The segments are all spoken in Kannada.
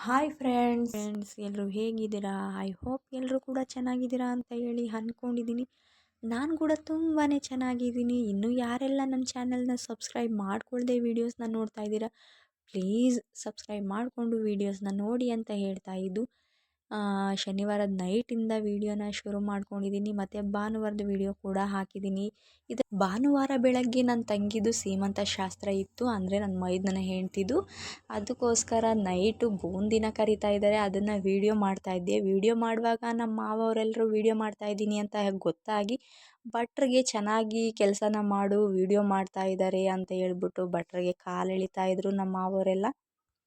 ಹಾಯ್ ಫ್ರೆಂಡ್ಸ್ ಫ್ರೆಂಡ್ಸ್ ಎಲ್ಲರೂ ಹೇಗಿದ್ದೀರಾ? ಐ ಹೋಪ್ ಎಲ್ಲರೂ ಕೂಡ ಚೆನ್ನಾಗಿದ್ದೀರಾ ಅಂತ ಹೇಳಿ ಅಂದ್ಕೊಂಡಿದ್ದೀನಿ ನಾನು ಕೂಡ ತುಂಬಾ ಚೆನ್ನಾಗಿದ್ದೀನಿ. ಇನ್ನೂ ಯಾರೆಲ್ಲ ನನ್ನ ಚಾನಲ್ನ ಸಬ್ಸ್ಕ್ರೈಬ್ ಮಾಡಿಕೊಳ್ಳದೆ ವೀಡಿಯೋಸ್ನ ನೋಡ್ತಾ ಇದ್ದೀರಾ ಪ್ಲೀಸ್ ಸಬ್ಸ್ಕ್ರೈಬ್ ಮಾಡಿಕೊಂಡು ವೀಡಿಯೋಸ್ನ ನೋಡಿ ಅಂತ ಹೇಳ್ತಾ ಇದ್ದು ಶನಿವಾರದ ನೈಟಿಂದ ವೀಡಿಯೋನ ಶುರು ಮಾಡ್ಕೊಂಡಿದ್ದೀನಿ. ಮತ್ತು ಭಾನುವಾರದ ವೀಡಿಯೋ ಕೂಡ ಹಾಕಿದ್ದೀನಿ. ಇದು ಭಾನುವಾರ ಬೆಳಗ್ಗೆ ನನ್ನ ತಂಗಿದು ಸೀಮಂತ ಶಾಸ್ತ್ರ ಇತ್ತು. ಅಂದರೆ ನನ್ನ ಮೈದನ ಹೆಂಡ್ತಿದು. ಅದಕ್ಕೋಸ್ಕರ ನೈಟು ಬೂಂದಿನ ಕರಿತಾ ಇದ್ದಾರೆ. ಅದನ್ನು ವೀಡಿಯೋ ಮಾಡ್ತಾಯಿದ್ದೆ ವೀಡಿಯೋ ಮಾಡುವಾಗ ನಮ್ಮ ಮಾವವರೆಲ್ಲರೂ ವೀಡಿಯೋ ಮಾಡ್ತಾಯಿದ್ದೀನಿ ಅಂತ ಗೊತ್ತಾಗಿ ಭಟ್ರಿಗೆ ಚೆನ್ನಾಗಿ ಕೆಲಸನ ಮಾಡು, ವೀಡಿಯೋ ಮಾಡ್ತಾ ಇದ್ದಾರೆ ಅಂತ ಹೇಳ್ಬಿಟ್ಟು ಭಟ್ರಿಗೆ ಕಾಲು ಎಳಿತಾ ಇದ್ರು ನಮ್ಮ ಮಾವವರೆಲ್ಲ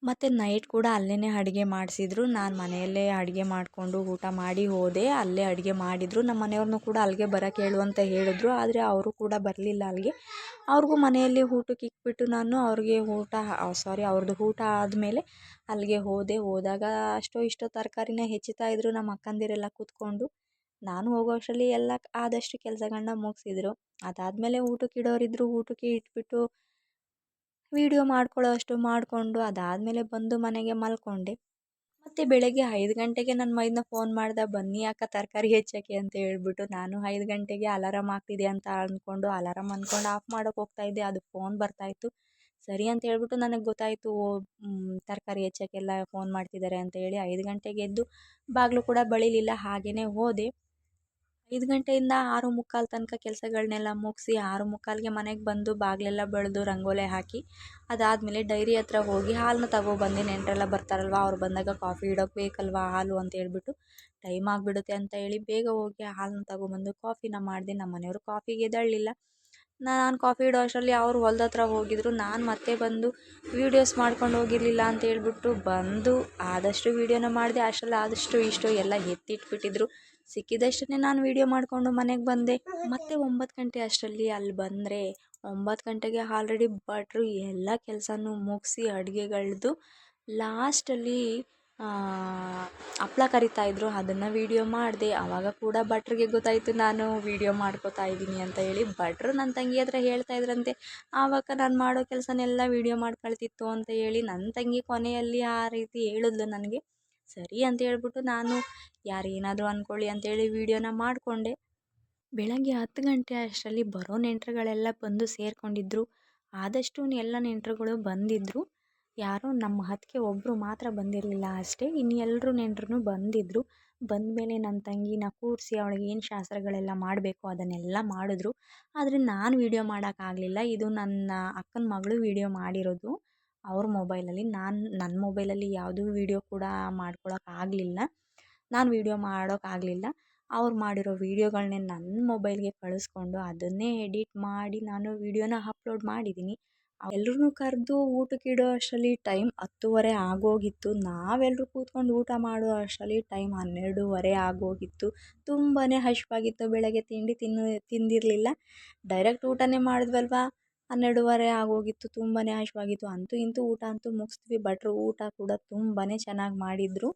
ಮತ್ತು ನೈಟ್ ಕೂಡ ಅಲ್ಲೇ ಅಡುಗೆ ಮಾಡಿಸಿದ್ರು. ನಾನು ಮನೆಯಲ್ಲೇ ಅಡುಗೆ ಮಾಡಿಕೊಂಡು ಊಟ ಮಾಡಿ ಹೋದೆ. ಅಲ್ಲೇ ಅಡುಗೆ ಮಾಡಿದರು. ನಮ್ಮ ಮನೆಯವ್ರನ್ನೂ ಕೂಡ ಅಲ್ಲಿಗೆ ಬರೋಕ್ಕೆ ಹೇಳು ಅಂತ ಹೇಳಿದ್ರು. ಆದರೆ ಅವರು ಕೂಡ ಬರಲಿಲ್ಲ ಅಲ್ಲಿಗೆ. ಅವ್ರಿಗೂ ಮನೆಯಲ್ಲಿ ಊಟಕ್ಕೆ ಇಕ್ಬಿಟ್ಟು ನಾನು ಅವ್ರಿಗೆ ಊಟ ಸಾರಿ ಅವ್ರದ್ದು ಊಟ ಆದಮೇಲೆ ಅಲ್ಲಿಗೆ ಹೋದೆ. ಹೋದಾಗ ಅಷ್ಟೋ ಇಷ್ಟೋ ತರಕಾರಿನ ಹೆಚ್ಚುತ್ತಾ ಇದ್ದರು ನಮ್ಮ ಅಕ್ಕಂದಿರೆಲ್ಲ ಕೂತ್ಕೊಂಡು ನಾನು ಹೋಗೋ ಅಷ್ಟರಲ್ಲಿ ಎಲ್ಲ ಆದಷ್ಟು ಕೆಲಸಗಳನ್ನ ಮುಗಿಸಿದ್ರು. ಅದಾದಮೇಲೆ ಊಟಕ್ಕೆ ಇಡೋರಿದ್ದರು ಊಟಕ್ಕೆ ಇಟ್ಬಿಟ್ಟು ವೀಡಿಯೋ ಮಾಡ್ಕೊಳ್ಳೋ ಅಷ್ಟು ಮಾಡಿಕೊಂಡು ಅದಾದಮೇಲೆ ಬಂದು ಮನೆಗೆ ಮಲ್ಕೊಂಡೆ. ಮತ್ತು ಬೆಳಗ್ಗೆ ಐದು ಗಂಟೆಗೆ ನನ್ನ ಮೈದನ್ನ ಫೋನ್ ಮಾಡ್ದೆ, ಬನ್ನಿ ಅಕ್ಕ, ತರಕಾರಿ ಹೆಚ್ಚೋಕ್ಕೆ ಅಂತ ಹೇಳ್ಬಿಟ್ಟು ನಾನು ಐದು ಗಂಟೆಗೆ ಅಲಾರಾಮ್ ಆಗ್ತಿದೆ ಅಂತ ಅಂದ್ಕೊಂಡು ಅಲಾರಾಮ್ ಅಂದ್ಕೊಂಡು ಆಫ್ ಮಾಡೋಕೆ ಹೋಗ್ತಾಯಿದ್ದೆ ಅದು ಫೋನ್ ಬರ್ತಾಯಿತ್ತು ಸರಿ ಅಂತ ಹೇಳ್ಬಿಟ್ಟು ನನಗೆ ಗೊತ್ತಾಯಿತು ತರಕಾರಿ ಹೆಚ್ಚೋಕ್ಕೆಲ್ಲ ಫೋನ್ ಮಾಡ್ತಿದ್ದಾರೆ ಅಂತ ಹೇಳಿ ಐದು ಗಂಟೆಗೆ ಎದ್ದು ಬಾಗಿಲು ಕೂಡ ಬಳಿಲಿಲ್ಲ. ಹಾಗೆಯೇ ಹೋದೆ. ಐದು ಗಂಟೆಯಿಂದ ಆರು ಮುಕ್ಕಾಲು ತನಕ ಕೆಲಸಗಳನ್ನೆಲ್ಲ ಮುಗಿಸಿ ಆರು ಮುಕ್ಕಾಲಿಗೆ ಮನೆಗೆ ಬಂದು ಬಾಗಿಲೆಲ್ಲ ಬೆಳೆದು ರಂಗೋಲೆ ಹಾಕಿ ಅದಾದಮೇಲೆ ಡೈರಿ ಹತ್ರ ಹೋಗಿ ಹಾಲನ್ನ ತಗೊಬಂದು ನೆಂಟರೆಲ್ಲ ಬರ್ತಾರಲ್ವ, ಅವ್ರು ಬಂದಾಗ ಕಾಫಿ ಇಡೋಕೆ ಬೇಕಲ್ವ ಹಾಲು ಅಂತ ಹೇಳ್ಬಿಟ್ಟು ಟೈಮ್ ಆಗಿಬಿಡುತ್ತೆ ಅಂತ ಹೇಳಿ ಬೇಗ ಹೋಗಿ ಹಾಲನ್ನ ತಗೊಬಂದು ಕಾಫಿನ ಮಾಡಿದೆ. ನಮ್ಮ ಮನೆಯವರು ಕಾಫಿಗೆ ಎದ್ದೇಳಲಿಲ್ಲ ನಾನು ಕಾಫಿ ಇಡೋ ಅಷ್ಟರಲ್ಲಿ ಅವ್ರು ಹೊಲ್ದ ಹತ್ರ ಹೋಗಿದ್ರು, ನಾನು ಮತ್ತೆ ಬಂದು ವೀಡಿಯೋಸ್ ಮಾಡ್ಕೊಂಡು ಹೋಗಿರಲಿಲ್ಲ ಅಂತ ಹೇಳ್ಬಿಟ್ಟು ಬಂದು ಆದಷ್ಟು ವೀಡಿಯೋನ ಮಾಡಿದೆ. ಅಷ್ಟರಲ್ಲಿ ಆದಷ್ಟು ಇಷ್ಟು ಎಲ್ಲ ಎತ್ತಿಟ್ಬಿಟ್ಟಿದ್ರು. ಸಿಕ್ಕಿದಷ್ಟನ್ನೇ ನಾನು ವೀಡಿಯೋ ಮಾಡಿಕೊಂಡು ಮನೆಗೆ ಬಂದೆ. ಮತ್ತೆ ಒಂಬತ್ತು ಗಂಟೆ ಅಷ್ಟರಲ್ಲಿ ಅಲ್ಲಿ ಬಂದರೆ ಒಂಬತ್ತು ಗಂಟೆಗೆ ಆಲ್ರೆಡಿ ಬಟ್ರು ಎಲ್ಲ ಕೆಲಸನೂ ಮುಗಿಸಿ ಅಡುಗೆಗಳ್ದು ಲಾಸ್ಟಲ್ಲಿ ಹಪ್ಳ ಕರಿತಾಯಿದ್ರು ಅದನ್ನು ವೀಡಿಯೋ ಮಾಡಿದೆ. ಆವಾಗ ಕೂಡ ಭಟ್ರಿಗೆ ಗೊತ್ತಾಯಿತು, ನಾನು ವೀಡಿಯೋ ಮಾಡ್ಕೋತಾ ಇದ್ದೀನಿ ಅಂತ ಹೇಳಿ ಭಟ್ರು ನನ್ನ ತಂಗಿ ಹತ್ರ ಹೇಳ್ತಾ ಇದ್ರಂತೆ. ಆವಾಗ ನಾನು ಮಾಡೋ ಕೆಲಸನೆಲ್ಲ ವೀಡಿಯೋ ಮಾಡ್ಕೊಳ್ತಿತ್ತು ಅಂತ ಹೇಳಿ ನನ್ನ ತಂಗಿ ಕೊನೆಯಲ್ಲಿ ಆ ರೀತಿ ಹೇಳಿದ್ಲು ನನಗೆ. ಸರಿ ಅಂತ ಹೇಳ್ಬಿಟ್ಟು ನಾನು ಯಾರೇನಾದರೂ ಅಂದ್ಕೊಳ್ಳಿ ಅಂತೇಳಿ ವೀಡಿಯೋನ ಮಾಡಿಕೊಂಡೆ. ಬೆಳಗ್ಗೆ ಹತ್ತು ಗಂಟೆ ಅಷ್ಟರಲ್ಲಿ ಬರೋ ನೆಂಟರುಗಳೆಲ್ಲ ಬಂದು ಸೇರಿಕೊಂಡಿದ್ರು. ಆದಷ್ಟು ಎಲ್ಲ ನೆಂಟರುಗಳು ಬಂದಿದ್ದರು ಯಾರೋ ನಮ್ಮ ಹತ್ತಿಗೆ ಒಬ್ಬರು ಮಾತ್ರ ಬಂದಿರಲಿಲ್ಲ ಅಷ್ಟೇ. ಇನ್ನು ಎಲ್ಲರೂ ನೆಂಟರೂ ಬಂದಿದ್ದರು ಬಂದಮೇಲೆ ನನ್ನ ತಂಗಿನ ಕೂರಿಸಿ ಅವಳಿಗೆ ಏನು ಶಾಸ್ತ್ರಗಳೆಲ್ಲ ಮಾಡಬೇಕು ಅದನ್ನೆಲ್ಲ ಮಾಡಿದ್ರು. ಆದರೆ ನಾನು ವೀಡಿಯೋ ಮಾಡೋಕ್ಕಾಗಲಿಲ್ಲ ಇದು ನನ್ನ ಅಕ್ಕನ ಮಗಳು ವೀಡಿಯೋ ಮಾಡಿರೋದು. ಅವ್ರ ಮೊಬೈಲಲ್ಲಿ ನಾನು ನನ್ನ ಮೊಬೈಲಲ್ಲಿ ಯಾವುದೂ ವೀಡಿಯೋ ಕೂಡ ಮಾಡ್ಕೊಳಕ್ಕಾಗಲಿಲ್ಲ ನಾನು ವೀಡಿಯೋ ಮಾಡೋಕ್ಕಾಗಲಿಲ್ಲ ಅವ್ರು ಮಾಡಿರೋ ವೀಡಿಯೋಗಳನ್ನೇ ನನ್ನ ಮೊಬೈಲ್ಗೆ ಕಳಿಸ್ಕೊಂಡು ಅದನ್ನೇ ಎಡಿಟ್ ಮಾಡಿ ನಾನು ವೀಡಿಯೋನ ಅಪ್ಲೋಡ್ ಮಾಡಿದ್ದೀನಿ ಎಲ್ರನ್ನೂ ಕರೆದು ಊಟಕ್ಕೆ ಇಡೋ ಅಷ್ಟರಲ್ಲಿ ಟೈಮ್ ಹತ್ತುವರೆ ಆಗೋಗಿತ್ತು. ನಾವೆಲ್ಲರೂ ಕೂತ್ಕೊಂಡು ಊಟ ಮಾಡೋ ಅಷ್ಟರಲ್ಲಿ ಟೈಮ್ ಹನ್ನೆರಡೂವರೆ ಆಗೋಗಿತ್ತು. ತುಂಬಾ ಹಶ್ವಾಗಿತ್ತು. ಬೆಳಗ್ಗೆ ತಿಂಡಿ ತಿನ್ನು, ತಿಂದಿರಲಿಲ್ಲ. ಡೈರೆಕ್ಟ್ ಊಟನೇ ಮಾಡಿದ್ವಲ್ವಾ? ಹನ್ನೆರಡೂವರೆ ಆಗೋಗಿತ್ತು. ತುಂಬಾ ಹಶ್ವಾಗಿತ್ತು. ಅಂತೂ ಇಂತೂ ಊಟ ಅಂತೂ ಮುಗಿಸಿದ್ವಿ ಭಟ್ರು ಊಟ ಕೂಡ ತುಂಬಾ ಚೆನ್ನಾಗಿ ಮಾಡಿದರು.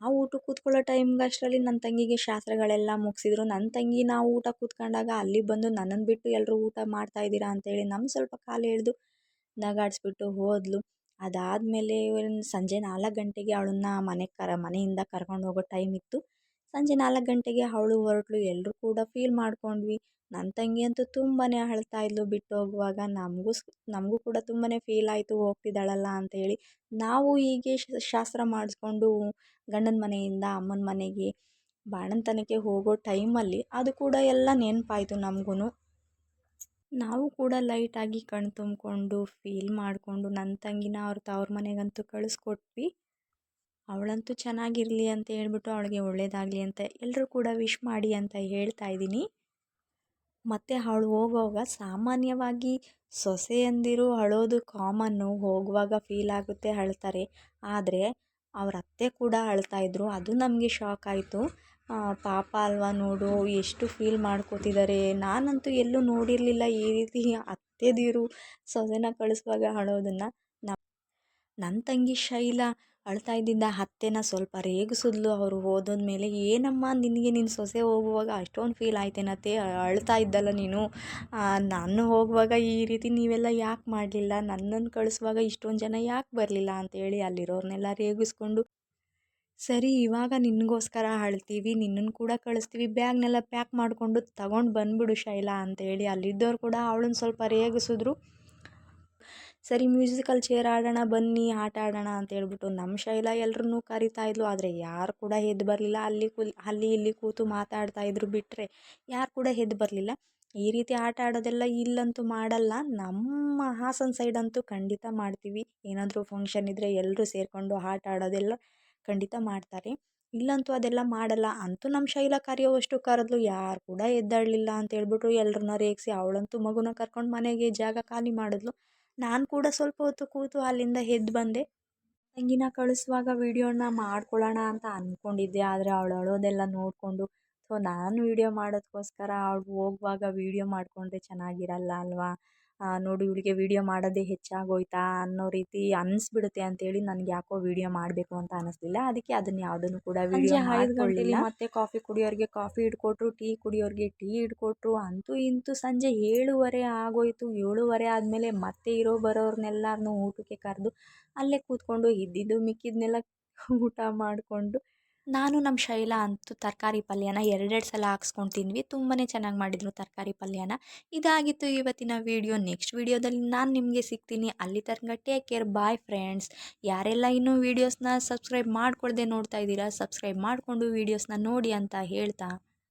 ನಾವು ಊಟಕ್ಕೆ ಕೂತ್ಕೊಳ್ಳೋ ಟೈಮ್ಗೆ ಅಷ್ಟರಲ್ಲಿ ನನ್ನ ತಂಗಿಗೆ ಶಾಸ್ತ್ರಗಳೆಲ್ಲ ಮುಗಿಸಿದ್ರು. ನನ್ನ ತಂಗಿ ನಾವು ಊಟ ಕೂತ್ಕೊಂಡಾಗ ಅಲ್ಲಿ ಬಂದು ನನ್ನನ್ನು ಬಿಟ್ಟು ಎಲ್ಲರೂ ಊಟ ಮಾಡ್ತಾ ಇದ್ದೀರಾ ಅಂತೇಳಿ ನಮ್ಮ ಸ್ವಲ್ಪ ಕಾಲು ಎಳೆದು ನಗಾಡಿಸ್ಬಿಟ್ಟು ಹೋದ್ಲು. ಅದಾದಮೇಲೆ ಸಂಜೆ ನಾಲ್ಕು ಗಂಟೆಗೆ ಅವಳನ್ನ ಮನೆಗೆ ಕರ, ಮನೆಯಿಂದ ಕರ್ಕೊಂಡು ಹೋಗೋ ಟೈಮ್ ಇತ್ತು. ಸಂಜೆ ನಾಲ್ಕು ಗಂಟೆಗೆ ಅವಳು ಹೊರಟ್ಳು ಎಲ್ಲರೂ ಕೂಡ ಫೀಲ್ ಮಾಡ್ಕೊಂಡ್ವಿ. ನನ್ನ ತಂಗಿ ಅಂತೂ ತುಂಬಾ ಅಳ್ತಾ ಇದ್ಲು ಬಿಟ್ಟು ಹೋಗುವಾಗ. ನಮಗೂ ನಮಗೂ ಕೂಡ ತುಂಬಾ ಫೀಲ್ ಆಯಿತು. ಹೋಗ್ತಿದ್ದಾಳಲ್ಲ ಅಂತ ಹೇಳಿ ನಾವು ಹೀಗೆ ಶಾಸ್ತ್ರ ಮಾಡಿಸ್ಕೊಂಡು ಗಂಡನ ಮನೆಯಿಂದ ಅಮ್ಮನ ಮನೆಗೆ ಬಾಣಂತನಕ್ಕೆ ಹೋಗೋ ಟೈಮಲ್ಲಿ ಅದು ಕೂಡ ಎಲ್ಲ ನೆನಪಾಯ್ತು ನಮಗೂ ನಾವು ಕೂಡ ಲೈಟಾಗಿ ಕಣ್ಣು ತುಂಬಿಕೊಂಡು ಫೀಲ್ ಮಾಡಿಕೊಂಡು ನನ್ನ ತಂಗಿನ ಅವ್ರ ತವ್ರ ಮನೆಗಂತೂ ಕಳಿಸ್ಕೊಟ್ವಿ. ಅವಳಂತೂ ಚೆನ್ನಾಗಿರಲಿ ಅಂತ ಹೇಳ್ಬಿಟ್ಟು ಅವಳಿಗೆ ಒಳ್ಳೇದಾಗಲಿ ಅಂತ ಎಲ್ಲರೂ ಕೂಡ ವಿಶ್ ಮಾಡಿ ಅಂತ ಹೇಳ್ತಾ ಇದ್ದೀನಿ. ಮತ್ತು ಅವಳು ಹೋಗುವಾಗ ಸಾಮಾನ್ಯವಾಗಿ ಸೊಸೆಯಂದಿರು ಅಳೋದು ಕಾಮನ್ನು ಹೋಗುವಾಗ ಫೀಲ್ ಆಗುತ್ತೆ ಅಳ್ತಾರೆ. ಆದರೆ ಅವ್ರ ಅತ್ತೆ ಕೂಡ ಅಳ್ತಾಯಿದ್ರು ಅದು ನಮಗೆ ಶಾಕ್ ಆಯಿತು. ಪಾಪ ಅಲ್ವ ನೋಡು, ಎಷ್ಟು ಫೀಲ್ ಮಾಡ್ಕೋತಿದ್ದಾರೆ ನಾನಂತೂ ಎಲ್ಲೂ ನೋಡಿರಲಿಲ್ಲ ಈ ರೀತಿ ಅತ್ತೆದಿರು ಸೊಸೆನ ಕಳಿಸುವಾಗ ಅಳೋದನ್ನು ನನ್ನ ತಂಗಿ ಶೈಲಾ ಅಳ್ತಾ ಇದ್ದಿದ್ದ ಅತ್ತೆನ ಸ್ವಲ್ಪ ರೇಗಿಸಿದ್ಲು ಅವರು ಹೋದೋದ್ಮೇಲೆ. ಏನಮ್ಮ ನಿನಗೆ ನಿನ್ನ ಸೊಸೆ ಹೋಗುವಾಗ ಅಷ್ಟೊಂದು ಫೀಲ್ ಆಯ್ತೇನತ್ತೆ ಅಳ್ತಾ ಇದ್ದಲ್ಲ ನೀನು? ನಾನು ಹೋಗುವಾಗ ಈ ರೀತಿ ನೀವೆಲ್ಲ ಯಾಕೆ ಮಾಡಲಿಲ್ಲ? ನನ್ನನ್ನು ಕಳಿಸುವಾಗ ಇಷ್ಟೊಂದು ಜನ ಯಾಕೆ ಬರಲಿಲ್ಲ ಅಂತೇಳಿ ಅಲ್ಲಿರೋರನ್ನೆಲ್ಲ ರೇಗಿಸ್ಕೊಂಡು ಸರಿ, ಇವಾಗ ನಿನಗೋಸ್ಕರ ಅಳ್ತೀವಿ ನಿನ್ನನ್ನು ಕೂಡ ಕಳಿಸ್ತೀವಿ, ಬ್ಯಾಗ್ನೆಲ್ಲ ಪ್ಯಾಕ್ ಮಾಡಿಕೊಂಡು ತಗೊಂಡು ಬಂದುಬಿಡು ಶೈಲಾ ಅಂತೇಳಿ. ಅಲ್ಲಿದ್ದವ್ರು ಕೂಡ ಅವಳನ್ನ ಸ್ವಲ್ಪ ರೇಗಿಸಿದ್ರು. ಸರಿ, ಮ್ಯೂಸಿಕಲ್ ಚೇರ್ ಆಡೋಣ ಬನ್ನಿ, ಆಟ ಆಡೋಣ ಅಂತ ಹೇಳ್ಬಿಟ್ಟು ನಮ್ಮ ಶೈಲಾ ಎಲ್ಲರನ್ನೂ ಕರಿತಾ ಇದ್ಲು. ಆದರೆ ಯಾರು ಕೂಡ ಎದ್ದು ಬರಲಿಲ್ಲ. ಅಲ್ಲಿ ಕುಲ್, ಅಲ್ಲಿ ಇಲ್ಲಿ ಕೂತು ಮಾತಾಡ್ತಾ ಇದ್ರು ಬಿಟ್ಟರೆ ಯಾರು ಕೂಡ ಎದ್ದು ಬರಲಿಲ್ಲ. ಈ ರೀತಿ ಆಟ ಆಡೋದೆಲ್ಲ ಇಲ್ಲಂತೂ ಮಾಡಲ್ಲ. ನಮ್ಮ ಹಾಸನ ಸೈಡ್ ಅಂತೂ ಖಂಡಿತ ಮಾಡ್ತೀವಿ. ಏನಾದರೂ ಫಂಕ್ಷನ್ ಇದ್ದರೆ ಎಲ್ಲರೂ ಸೇರಿಕೊಂಡು ಆಟ ಆಡೋದೆಲ್ಲ ಖಂಡಿತ ಮಾಡ್ತಾರೆ. ಇಲ್ಲಂತೂ ಅದೆಲ್ಲ ಮಾಡಲ್ಲ. ಅಂತೂ ನಮ್ಮ ಶೈಲ ಕರೆಯೋವಷ್ಟು ಕರೆದ್ಲು. ಯಾರು ಕೂಡ ಎದ್ದಾಡಲಿಲ್ಲ ಅಂತ ಹೇಳ್ಬಿಟ್ಟು ಎಲ್ಲರನ್ನ ರೇಗಿಸಿ ಅವಳಂತೂ ಮಗುನ ಕರ್ಕೊಂಡು ಮನೆಗೆ ಜಾಗ ಖಾಲಿ ಮಾಡಿದ್ಲು. ನಾನು ಕೂಡ ಸ್ವಲ್ಪ ಹೊತ್ತು ಕೂತು ಅಲ್ಲಿಂದ ಎದ್ದು ಬಂದೆ. ತಂಗಿನ ಕಳಿಸುವಾಗ ವೀಡಿಯೋನ ಮಾಡ್ಕೊಳ್ಳೋಣ ಅಂತ ಅಂದ್ಕೊಂಡಿದ್ದೆ ಆದರೆ ಅವಳು ಅಳೋದೆಲ್ಲ ನೋಡಿಕೊಂಡು ಸೊ ನಾನು ವೀಡಿಯೋ ಮಾಡೋದಕ್ಕೋಸ್ಕರ ಅವಳು ಹೋಗುವಾಗ ವೀಡಿಯೋ ಮಾಡಿಕೊಂಡ್ರೆ ಚೆನ್ನಾಗಿರಲ್ಲ ಅಲ್ವಾ? ನೋಡಿ ಇವಳಿಗೆ ವೀಡಿಯೋ ಮಾಡೋದೇ ಹೆಚ್ಚಾಗೋಯ್ತಾ ಅನ್ನೋ ರೀತಿ ಅನ್ನಿಸ್ಬಿಡುತ್ತೆ ಅಂತೇಳಿ ನನಗೆ ಯಾಕೋ ವೀಡಿಯೋ ಮಾಡಬೇಕು ಅಂತ ಅನ್ನಿಸ್ಲಿಲ್ಲ ಅದಕ್ಕೆ ಅದನ್ನು ಯಾವುದನ್ನು ಕೂಡ ವೀಡಿಯೋ ಐದು ಗಂಟೆಲಿ ಮತ್ತೆ ಕಾಫಿ ಕುಡಿಯೋರಿಗೆ ಕಾಫಿ ಇಟ್ಕೊಟ್ರು ಟೀ ಕುಡಿಯೋರಿಗೆ ಟೀ ಇಟ್ಕೊಟ್ರು ಅಂತೂ ಇಂತೂ ಸಂಜೆ ಏಳುವರೆ ಆಗೋಯ್ತು. ಏಳುವರೆ ಆದಮೇಲೆ ಮತ್ತೆ ಇರೋ ಬರೋರ್ನೆಲ್ಲರನ್ನೂ ಊಟಕ್ಕೆ ಕರೆದು ಅಲ್ಲೇ ಕೂತ್ಕೊಂಡು ಇದ್ದಿದ್ದು ಮಿಕ್ಕಿದ್ನೆಲ್ಲ ಊಟ ಮಾಡಿಕೊಂಡು ನಾನು ನಮ್ಮ ಶೈಲಾ ಅಂತೂ ತರಕಾರಿ ಪಲ್ಯನ ಎರಡೆರಡು ಸಲ ಹಾಕ್ಸ್ಕೊಂಡು ತಿಂದ್ವಿ. ತುಂಬಾ ಚೆನ್ನಾಗಿ ಮಾಡಿದರು ತರಕಾರಿ ಪಲ್ಯನ. ಇದಾಗಿತ್ತು ಇವತ್ತಿನ ವೀಡಿಯೋ. ನೆಕ್ಸ್ಟ್ ವೀಡಿಯೋದಲ್ಲಿ ನಾನು ನಿಮಗೆ ಸಿಗ್ತೀನಿ. ಅಲ್ಲಿ ತನಕ ಟೇಕ್ ಕೇರ್ ಬಾಯ್ ಫ್ರೆಂಡ್ಸ್ ಯಾರೆಲ್ಲ ಇನ್ನೂ ವೀಡಿಯೋಸ್ನ ಸಬ್ಸ್ಕ್ರೈಬ್ ಮಾಡ್ಕೊಳ್ದೆ ನೋಡ್ತಾ ಇದ್ದೀರಾ ಸಬ್ಸ್ಕ್ರೈಬ್ ಮಾಡಿಕೊಂಡು ವೀಡಿಯೋಸ್ನ ನೋಡಿ ಅಂತ ಹೇಳ್ತಾ.